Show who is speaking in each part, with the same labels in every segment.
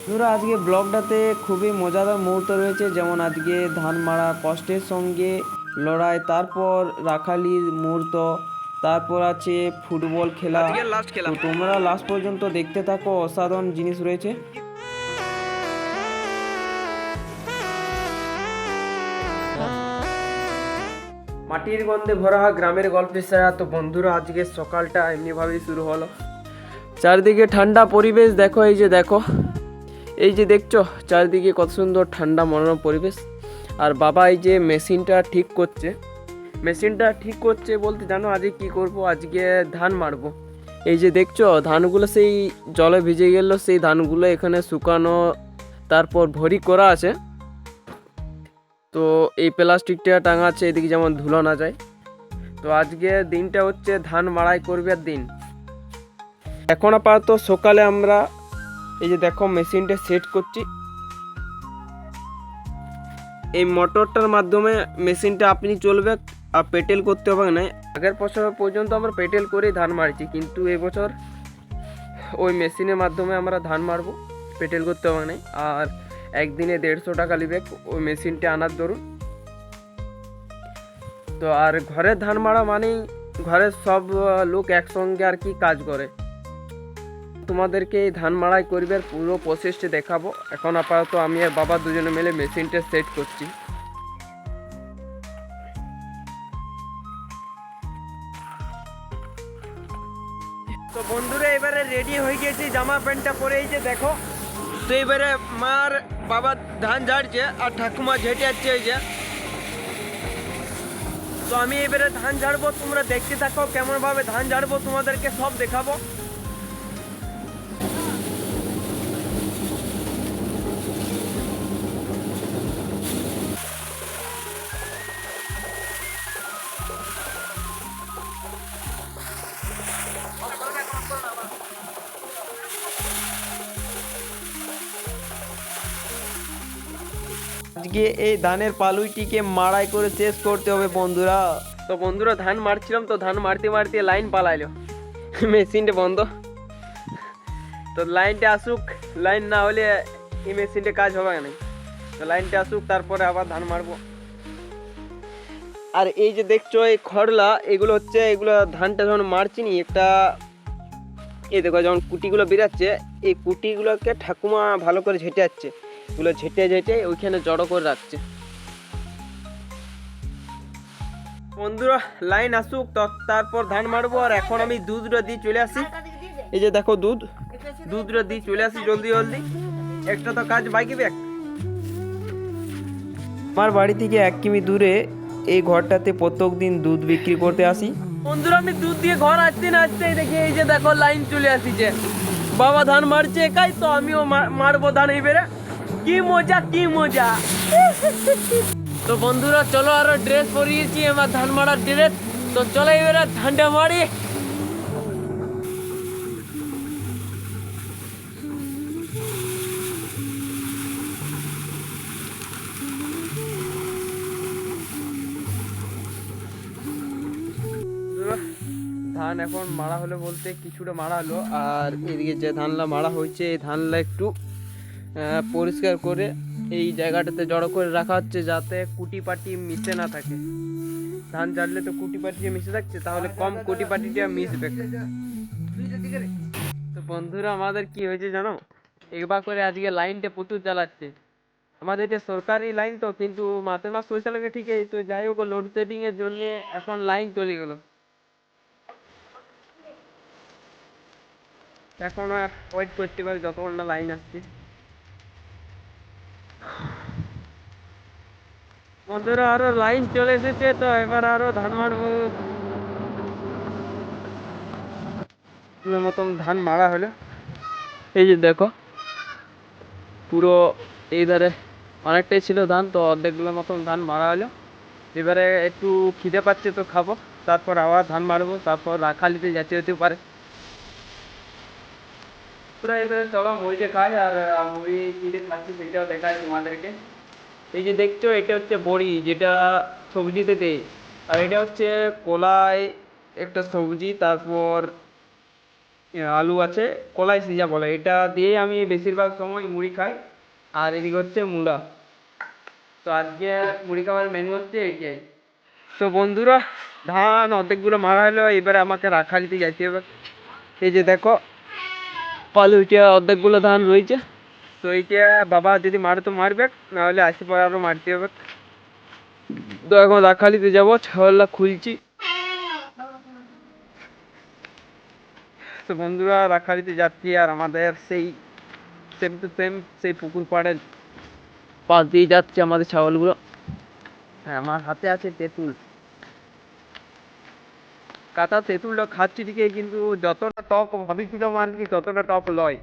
Speaker 1: বন্ধুরা আজকে ব্লগটাতে খুবই মজাদার মুহূর্ত রয়েছে যেমন আজকে ধান মারা কষ্টের সঙ্গে লড়াই তারপর রাখালির মুহূর্ত তারপর আছে ফুটবল খেলা। তো তোমরা লাস্ট পর্যন্ত দেখতে থাকো অসাধারণ জিনিস রয়েছে। মাটির গন্ধে ভরা গ্রামের গল্পের সারা তো বন্ধুরা আজকে সকালটা এমনিভাবেই শুরু হলো। চারদিকে ঠান্ডা পরিবেশ দেখো এই যে দেখো। এই যে দেখছ, চারিদিকে কত সুন্দর ঠান্ডা মনোরম পরিবেশ। আর বাবা এই যে মেশিনটা ঠিক করছে। মেশিনটা ঠিক করছে বলতে জানো, আজকে কি করব? আজকে ধান মারবো। এই যে দেখছ, ধানগুলো সেই জলে ভিজে গেল, সেই ধানগুলো এখানে শুকানো, তারপর ভরি করা আছে। তো এই প্লাস্টিকটা টাঙা আছে এদিকে যেমন ধুলো না যায়। তো আজকে দিনটা হচ্ছে ধান মাড়াই করবে দিন। এখন আপাতত সকালে আমরা এই যে দেখো মেশিনটা সেট করছি। এই মোটরটার মাধ্যমে মেশিনটা আপনি চলবে আর পেটেল করতে হবে না। আগের বছর পর্যন্ত আমরা পেটেল করেই ধান মারছি, কিন্তু এবছর ওই মেশিনের মাধ্যমে আমরা ধান মারবো পেটেল করতে হবে না। আর একদিনে দেড়শো টাকা নিবে ওই মেশিনটা আনার দরুন। তো আর ঘরের ধান মারা মানেই ঘরের সব লোক একসঙ্গে আর কি কাজ করে। তোমাদেরকে এই ধান মাড়াই করবার পুরো প্রসেসটা দেখাবো। এখন আপাতত আমি আর বাবা দুজনে মিলে মেশিনটা সেট করছি। তো বন্ধুরা, এবারে রেডি হয়ে গেছি, জামা প্যান্টটা পরে এই যে দেখো। তো এবারে মার বাবা ধান ঝাড়ছে আর ঠাকুমা ঝেটে যাচ্ছে ওই যে। তো আমি এবারে ধান ঝাড়বো, তোমরা দেখতে থাকো কেমন ভাবে ধান ঝাড়বো, তোমাদেরকে সব দেখাবো। আজকে এই ধানের পালুইটিকে মাড়াই করে শেষ করতে হবে, বন্ধুরা। তো বন্ধুরা, ধান মারছিলাম তো ধান মারতে মারতে লাইন পালাইলো। মেশিনটা বন্ধ। তো লাইনটা আসুক, লাইন না হলে এই মেশিনটা কাজ হবে না। তো লাইনটা আসুক, তারপরে আবার ধান মারবো। আর এই যে দেখছ, এই খড়লা এগুলো হচ্ছে, এগুলো ধানটা যখন মারছি নি, একটা এই দেখো, যখন কুটিগুলো বেরাচ্ছে, এই কুটিগুলোকে ঠাকুমা ভালো করে ঝেটে যাচ্ছে এগুলো ঝেটে ঝেটে ওইখানে জড়ো করে রাখছে। বন্ধুরা, লাইন আসুক তারপর ধান মারবো, আর এখন আমি দুধটা দিয়ে চলে আসি। এই যে দেখো দুধ দুধটা দিয়ে চলে আসি জলদি জলদি। একটা তো কাজ বাকি ব্যাগ আমার বাড়ি থেকে এক কিমি দূরে এই ঘরটাতে প্রত্যেক দিন দুধ বিক্রি করতে আসি। বন্ধুরা, আমি দুধ দিয়ে ঘর আসতে না আসতে দেখি, এই যে দেখো লাইন চলে আসিছে। বাবা ধান মারছে একাই, তো আমিও মারবো ধান এবারে কি মজা কি মজা। তো বন্ধুরা চলো আরও ড্রেস পরিয়েছি আমার ধান মারার ড্রেস তো চলো এবারে ধানটা মারি। ধান এখন মারা হলো বলতে কিছুটা মারা হলো আর এদিকে যে ধানলা মারা হয়েছে এই ধানলা একটু পরিষ্কার করে এই জায়গাটাতে জড়ো করে রাখা হচ্ছে যাতে কুটি পাটি মিশে না থাকে। ধান ঝাড়লে তো কুটি পাটি মিশে থাকছে, তাহলে কম কুটি পাটিটা মিশবে। তো বন্ধুরা, আমাদের কি হয়েছে জানো? একবার করে আজকে লাইনটা প্রচুর জ্বালাচ্ছে আমাদের এটা সরকারি লাইন তো, কিন্তু মাসে মাস পয়সা লাগে ঠিকই তো যাই হোক লোডশেডিং এর জন্য এখন লাইন চলে গেল। এখন ওয়েট করতে পারি, যতক্ষণ না লাইন আসছে। বন্ধুরা, আরও লাইন চলে এসেছে, তো এবার আরও ধান মারবো। মতন ধান মারা হলো। এই যে দেখো, পুরো এই ধারে অনেকটাই ছিল ধান, তো অর্ধেকগুলোর মতন ধান মারা হলো। এবারে একটু খিদে পাচ্ছে তো খাব, তারপর আবার ধান মারবো, তারপর রাখালিতে যেতে হতে পারে। পুরো এবারে চলো মুড়িটা খাই, আর মুড়ি কিনে খাচ্ছি, সেটাও দেখাই তোমাদেরকে। এই যে দেখছ এটা হচ্ছে বড়ি, যেটা সবজিতে দেয় আর এটা হচ্ছে কলাই, একটা সবজি, তারপর আলু আছে, কলাই সিজা বলে। এটা দিয়েই আমি বেশিরভাগ সময় মুড়ি খাই। আর এদিকে হচ্ছে মূলা। তো আজকে মুড়ি খাওয়ার মেনু হচ্ছে এইটাই। তো বন্ধুরা, ধান অর্ধেকগুলো মারা হলো, এবারে আমাকে রাখা দিতে যাইতে হবে। এই যে দেখো, পালুইটা অর্ধেকগুলো ধান রয়েছে। তো এইটা বাবা যদি মারে তো মারবে, নাহলে আসি পরে আরও মারতে হবে। তো এখন রাখালিতে যাব ছাওয়ালা খুলছি। তো বন্ধুরা, রাখালিতে যাচ্ছি আর আমাদের সেই সেম টু সেম সেই পুকুর পাড়ের পাশ দিয়ে যাচ্ছে আমাদের ছাগলগুলো। হ্যাঁ আমার হাতে আছে তেঁতুল। কাঁচা তেঁতুলটা খাচ্ছি ঠিকই, কিন্তু যতটা টক ভাবিছিলাম আর কি, ততটা টক লয়।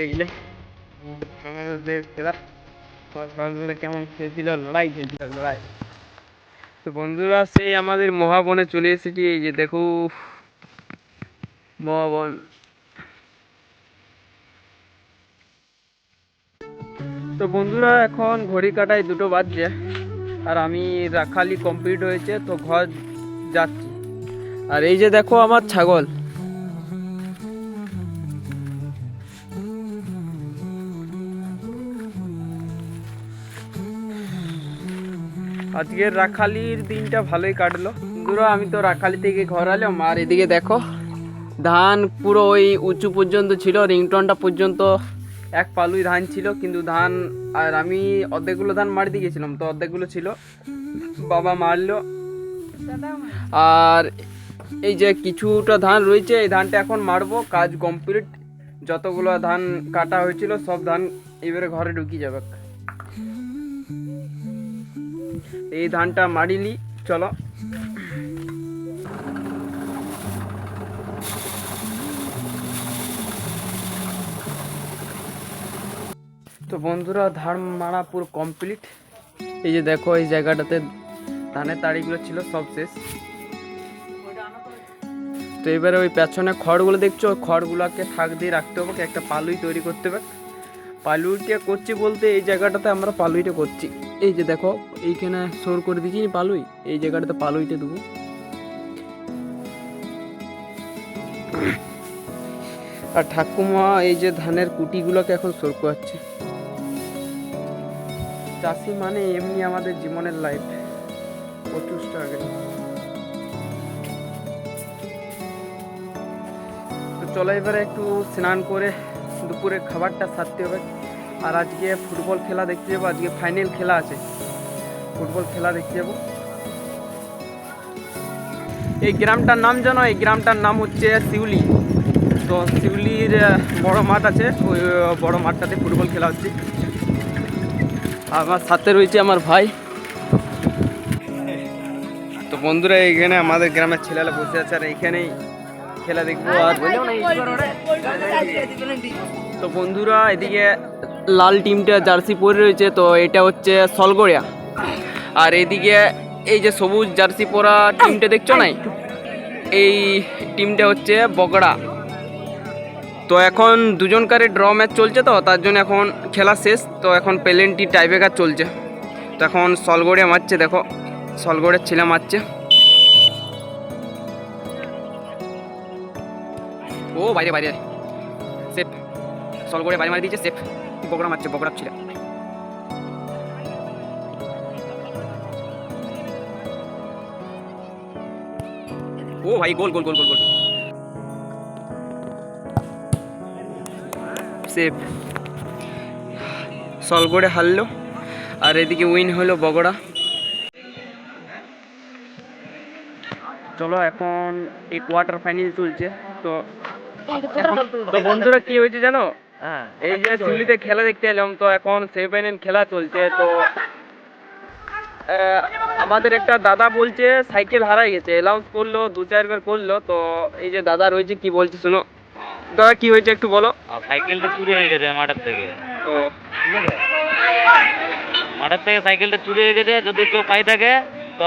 Speaker 1: দেখলে? কেমন খেলছিল লড়াই খেলছিল লড়াই তো বন্ধুরা, সেই আমাদের মহাবনে চলে এসেছি। এই যে দেখো মহাবন। তো বন্ধুরা, এখন ঘড়ি কাটায় দুটো বাজছে, আর আমি রাখালি কমপ্লিট হয়েছে, তো ঘর যাচ্ছি। আর এই যে দেখো আমার ছাগল। আজকের রাখালির দিনটা ভালোই কাটলো। বন্ধুরা আমি তো রাখালি থেকে ঘর এলাম, আর এদিকে দেখো, ধান পুরো ওই উঁচু পর্যন্ত ছিল রিংটনটা পর্যন্ত এক পালুই ধান ছিল, কিন্তু ধান, আর আমি অর্ধেকগুলো ধান মারতে গেছিলাম, তো অর্ধেকগুলো ছিল। বাবা মারলো। আর এই যে কিছুটা ধান রয়েছে, এই ধানটা এখন মারবো, কাজ কমপ্লিট যতগুলো ধান কাটা হয়েছিল, সব ধান এবারে ঘরে ঢুকিয়ে যাবে। এই ধানটা মারিলি, চলো। তো বন্ধুরা, ধান মারা পুরো কমপ্লিট এই যে দেখো, এই জায়গাটাতে ধানের তাড়িগুলো ছিল, সব শেষ। তো এবারে ওই পেছনে খড়গুলো দেখছ? খড়গুলোকে থাক দিয়ে রাখতে হবে একটা পালুই তৈরি করতে হবে। পালুইটা করছি বলতে এই জায়গাটাতে আমরা পালুইটা করছি। এই যে দেখো, এইখানে সোর করে দিয়েছি নি পালুই, এই জায়গাটাতে পালুইটা দেবো। আর ঠাকুমা এই যে ধানের কুটিগুলোকে এখন সোর করাচ্ছে। চাষি মানে এমনি আমাদের জীবনের লাইফ প্রচুর স্ট্রাগল তো চলো এবারে একটু স্নান করে দুপুরে খাবারটা সারতে হবে। আর আজকে ফুটবল খেলা দেখতে যাব, আজকে ফাইনাল খেলা আছে। ফুটবল খেলা দেখতে যাব। এই গ্রামটার নাম জানো? এই গ্রামটার নাম হচ্ছে শিউলি। তো শিউলির বড় মাঠ আছে। ওই বড় মাঠটাতে ফুটবল খেলা হচ্ছে। আমার সাথে রয়েছে আমার ভাই। তো বন্ধুরা, এইখানে আমাদের গ্রামের ছেলেরা বসে আছে আর এইখানেই খেলা দেখব আর তো বন্ধুরা এদিকে লাল টিমটা জার্সি পরে রয়েছে তো এটা হচ্ছে সলগড়িয়া। আর এদিকে এই যে সবুজ জার্সি পরা টিমটা দেখছ নাই? এই টিমটা হচ্ছে বগড়া। তো এখন দুজনকারে ড্র ম্যাচ চলছে তো তার জন্য এখন খেলা শেষ তো এখন পেলেন্টি টাইব্রেকার চলছে। তো এখন সলগড়িয়া মারছে দেখো সলগড়ের ছেলে মারছে। ও, বাইরে বাইরে। সেফ। সলগড়ে বাইরে মারি দিয়েছে, সেফ। বগড়া মারছে বগড়া ছিল। ও ভাই, গোল গোল গোল গোল গোল। সেফ। সলগড়ে হারলো। আর এদিকে উইন হলো বগড়া চলো, এখন এই কোয়ার্টার ফাইনাল চলছে। তো তো বন্ধুরা কি হয়েছে জানো? এই যে শিউলিতে খেলা দেখতে এলাম তো এখন সেমিফাইনাল খেলা চলছে তো আমাদের একটা দাদা বলছে সাইকেল হারাই গেছে অ্যালাউন্স করল দু চারবার করল। তো এই যে দাদা রয়েছে কি বলছে শোনো? দাদা কি হয়েছে একটু বলো?
Speaker 2: সাইকেলটা চুরি হয়ে গেছে মাঠের থেকে।
Speaker 1: তো
Speaker 2: মাঠের থেকে সাইকেলটা চুরি হয়ে গেছে যদি কেউ পাই থাকে তো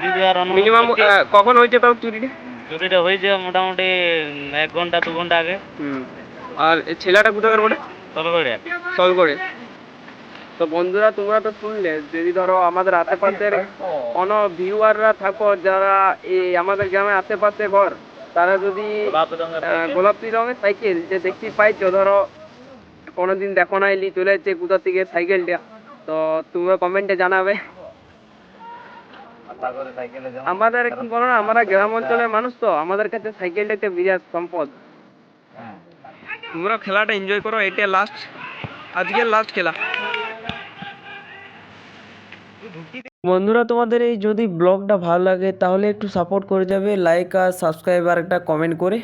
Speaker 2: দিদি আর
Speaker 1: মিনিমাম কখন হয়েছে তাও চুরিটা?
Speaker 2: চুরিটা হয়েছে মোটামুটি এক ঘণ্টা দু ঘণ্টা আগে।
Speaker 1: আর ছেলেটা কোথাকার বলে সলভ করে তো বন্ধুরা তোমরা তো শুনলে যদি ধরো আমাদের আশেপাশের কোনো ভিউয়াররা থাকো যারা এই আমাদের গ্রামের আশেপাশে ঘর তারা যদি গোলাপি রঙের সাইকেল যে দেখতে পাইছো ধরো কোনোদিন দেখো না এলি চলে যাচ্ছে কোথা থেকে সাইকেলটা তো তোমরা কমেন্টে জানাবে। আমাদের কি বলো না আমরা গ্রাম অঞ্চলের মানুষ তো আমাদের কাছে সাইকেলটা একটা বিরাট সম্পদ। তোমরা খেলাটা এনজয় করো এটা লাস্ট আজকে লাস্ট খেলা। বন্ধুরা তোমাদের এই যদি ব্লগটা ভালো লাগে তাহলে একটু সাপোর্ট করে যাবে লাইক আর সাবস্ক্রাইব আর একটা কমেন্ট করে।